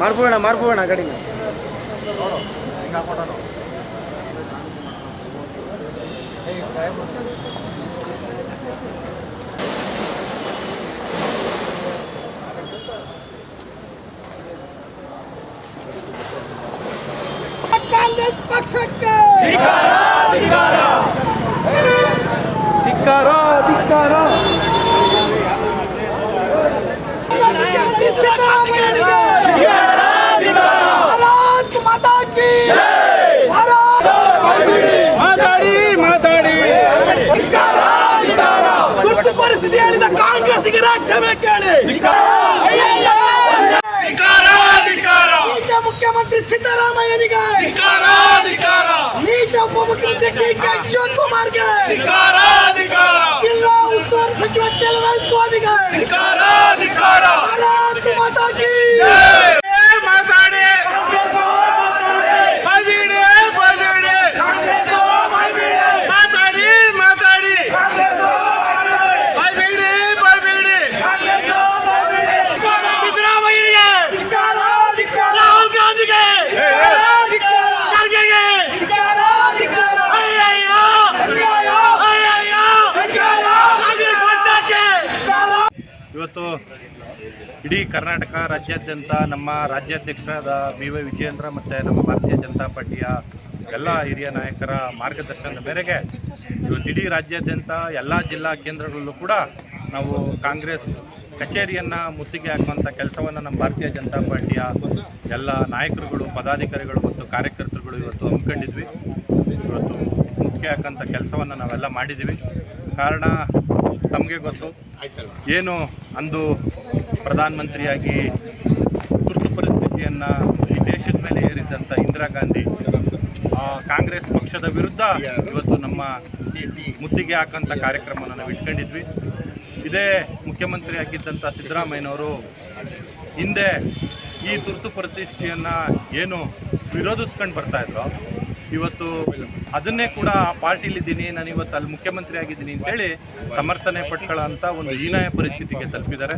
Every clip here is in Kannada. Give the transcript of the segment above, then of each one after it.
ಮಾಡ್ಬೋಣ ಮಾಡ್ಬೋಣ ಗಾಡಿನ ಕಾಂಗ್ರೆಸ್ ಪಕ್ಷಕ್ಕೆ! ಧಿಕ್ಕಾರ ಧಿಕ್ಕಾರ! ಪರಿಸ್ಥಿತಿ ಹೇಳಿದ ಕಾಂಗ್ರೆಸ್ಸಿಗೆ ಕ್ಷಮೆ ಕೇಳಿ ಸಚಿವ ಚಲರಾಜ್ ಸ್ವಾಮಿಗೆ ಇವತ್ತು ಇಡೀ ಕರ್ನಾಟಕ ರಾಜ್ಯಾದ್ಯಂತ ನಮ್ಮ ರಾಜ್ಯಾಧ್ಯಕ್ಷರಾದ ಬಿ ವೈ ವಿಜಯೇಂದ್ರ ಮತ್ತು ನಮ್ಮ ಭಾರತೀಯ ಜನತಾ ಪಾರ್ಟಿಯ ಎಲ್ಲ ಹಿರಿಯ ನಾಯಕರ ಮಾರ್ಗದರ್ಶನದ ಮೇರೆಗೆ ಇವತ್ತು ಇಡೀ ರಾಜ್ಯಾದ್ಯಂತ ಎಲ್ಲ ಜಿಲ್ಲಾ ಕೇಂದ್ರಗಳಲ್ಲೂ ಕೂಡ ನಾವು ಕಾಂಗ್ರೆಸ್ ಕಚೇರಿಯನ್ನು ಮುತ್ತಿಗೆ ಹಾಕುವಂಥ ಕೆಲಸವನ್ನು ನಮ್ಮ ಭಾರತೀಯ ಜನತಾ ಪಾರ್ಟಿಯ ಎಲ್ಲ ನಾಯಕರುಗಳು, ಪದಾಧಿಕಾರಿಗಳು ಮತ್ತು ಕಾರ್ಯಕರ್ತರುಗಳು ಇವತ್ತು ಹಮ್ಮಿಕೊಂಡಿದ್ವಿ. ಇವತ್ತು ಮುತ್ತಿಗೆ ಹಾಕೋಂಥ ಕೆಲಸವನ್ನು ನಾವೆಲ್ಲ ಮಾಡಿದ್ದೀವಿ ಕಾರಣ ತಮಗೆ ಗೊತ್ತು? ಏನು ಅಂದು ಪ್ರಧಾನಮಂತ್ರಿಯಾಗಿ ತುರ್ತು ಪರಿಸ್ಥಿತಿಯನ್ನು ಈ ದೇಶದ ಮೇಲೆ ಏರಿದ್ದಂಥ ಇಂದಿರಾ ಗಾಂಧಿ ಕಾಂಗ್ರೆಸ್ ಪಕ್ಷದ ವಿರುದ್ಧ ಇವತ್ತು ನಮ್ಮ ಮುತ್ತಿಗೆ ಹಾಕೋಂಥ ಕಾರ್ಯಕ್ರಮನ ನಾವು ಇಟ್ಕೊಂಡಿದ್ವಿ. ಇದೇ ಮುಖ್ಯಮಂತ್ರಿ ಆಗಿದ್ದಂಥ ಸಿದ್ದರಾಮಯ್ಯನವರು ಹಿಂದೆ ಈ ತುರ್ತು ಪರಿಸ್ಥಿತಿಯನ್ನು ಏನು ವಿರೋಧಿಸ್ಕೊಂಡು ಬರ್ತಾ ಇದ್ರು ಇವತ್ತು ಅದನ್ನೇ ಕೂಡ ಆ ಪಾರ್ಟಿಲಿದ್ದೀನಿ ನಾನು ಇವತ್ತು ಅಲ್ಲಿ ಮುಖ್ಯಮಂತ್ರಿ ಆಗಿದ್ದೀನಿ ಅಂತೇಳಿ ಸಮರ್ಥನೆ ಪಟ್ಕೊಳ್ಳೋ ಅಂತ ಒಂದು ಹೀನಾಯ ಪರಿಸ್ಥಿತಿಗೆ ತಲುಪಿದ್ದಾರೆ.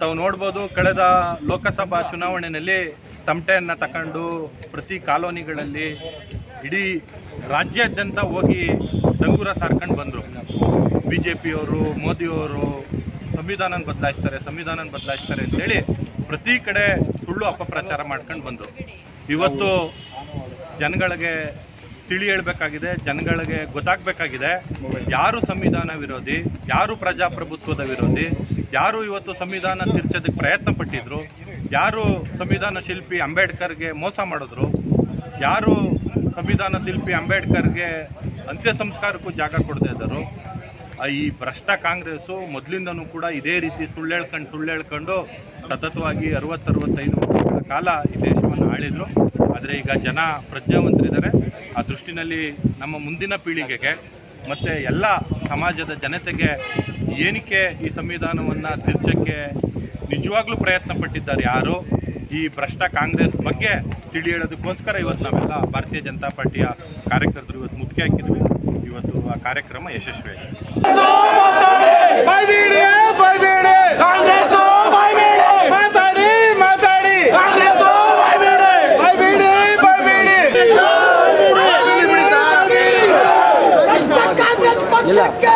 ತಾವು ನೋಡ್ಬೋದು ಕಳೆದ ಲೋಕಸಭಾ ಚುನಾವಣೆಯಲ್ಲಿ ತಮಟೆಯನ್ನು ತಗೊಂಡು ಪ್ರತಿ ಕಾಲೋನಿಗಳಲ್ಲಿ ಇಡೀ ರಾಜ್ಯಾದ್ಯಂತ ಹೋಗಿ ಡಂಗೂರ ಸಾರ್ಕೊಂಡು ಬಂದರು. ಬಿ ಜೆ ಪಿಯವರು ಮೋದಿಯವರು ಸಂವಿಧಾನ ಬದಲಾಯಿಸ್ತಾರೆ ಸಂವಿಧಾನ ಬದಲಾಯಿಸ್ತಾರೆ ಅಂತೇಳಿ ಪ್ರತಿ ಕಡೆ ಸುಳ್ಳು ಅಪಪ್ರಚಾರ ಮಾಡ್ಕೊಂಡು ಬಂದರು. ಇವತ್ತು ಜನಗಳಿಗೆ ತಿಳಿ ಹೇಳಬೇಕಾಗಿದೆ, ಜನಗಳಿಗೆ ಗೊತ್ತಾಗಬೇಕಾಗಿದೆ, ಯಾರು ಸಂವಿಧಾನ ವಿರೋಧಿ, ಯಾರು ಪ್ರಜಾಪ್ರಭುತ್ವದ ವಿರೋಧಿ, ಯಾರು ಇವತ್ತು ಸಂವಿಧಾನ ತಿರ್ಚೋದಕ್ಕೆ ಪ್ರಯತ್ನ ಪಟ್ಟಿದ್ರು, ಯಾರು ಸಂವಿಧಾನ ಶಿಲ್ಪಿ ಅಂಬೇಡ್ಕರ್ಗೆ ಮೋಸ ಮಾಡಿದ್ರು, ಯಾರು ಸಂವಿಧಾನ ಶಿಲ್ಪಿ ಅಂಬೇಡ್ಕರ್ಗೆ ಅಂತ್ಯ ಸಂಸ್ಕಾರಕ್ಕೂ ಜಾಗ ಕೊಡದೇ ಇದ್ದರು. ಈ ಭ್ರಷ್ಟ ಕಾಂಗ್ರೆಸ್ಸು ಮೊದಲಿಂದನೂ ಕೂಡ ಇದೇ ರೀತಿ ಸುಳ್ಳು ಹೇಳ್ಕೊಂಡು ಸುಳ್ಳು ಹೇಳ್ಕೊಂಡು ಸತತವಾಗಿ ಅರವತ್ತರವತ್ತೈದು ವರ್ಷಗಳ ಕಾಲ ಈ ದೇಶವನ್ನು ಆಳಿದರು. ಆದರೆ ಈಗ ಜನ ಪ್ರಜ್ಞಾವಂತರಿದ್ದಾರೆ. ಆ ದೃಷ್ಟಿನಲ್ಲಿ ನಮ್ಮ ಮುಂದಿನ ಪೀಳಿಗೆಗೆ ಮತ್ತು ಎಲ್ಲ ಸಮಾಜದ ಜನತೆಗೆ ಏನಕ್ಕೆ ಈ ಸಂವಿಧಾನವನ್ನು ತಿರ್ಚಕ್ಕೆ ನಿಜವಾಗ್ಲೂ ಪ್ರಯತ್ನ ಪಟ್ಟಿದ್ದಾರೆ ಯಾರು? ಈ ಭ್ರಷ್ಟ ಕಾಂಗ್ರೆಸ್ ಬಗ್ಗೆ ತಿಳಿ ಹೇಳೋದಕ್ಕೋಸ್ಕರ ಇವತ್ತು ನಾವೆಲ್ಲ ಭಾರತೀಯ ಜನತಾ ಪಾರ್ಟಿಯ ಕಾರ್ಯಕರ್ತರು ಇವತ್ತು ಮುಖ್ಯ ಹಾಕಿದ್ವಿ ಇವತ್ತು ಆ ಕಾರ್ಯಕ್ರಮ ಯಶಸ್ವಿಯಾಗಿದೆ. ಕಾಂಗ್ರೆಸ್ ಪಕ್ಷಕ್ಕೆ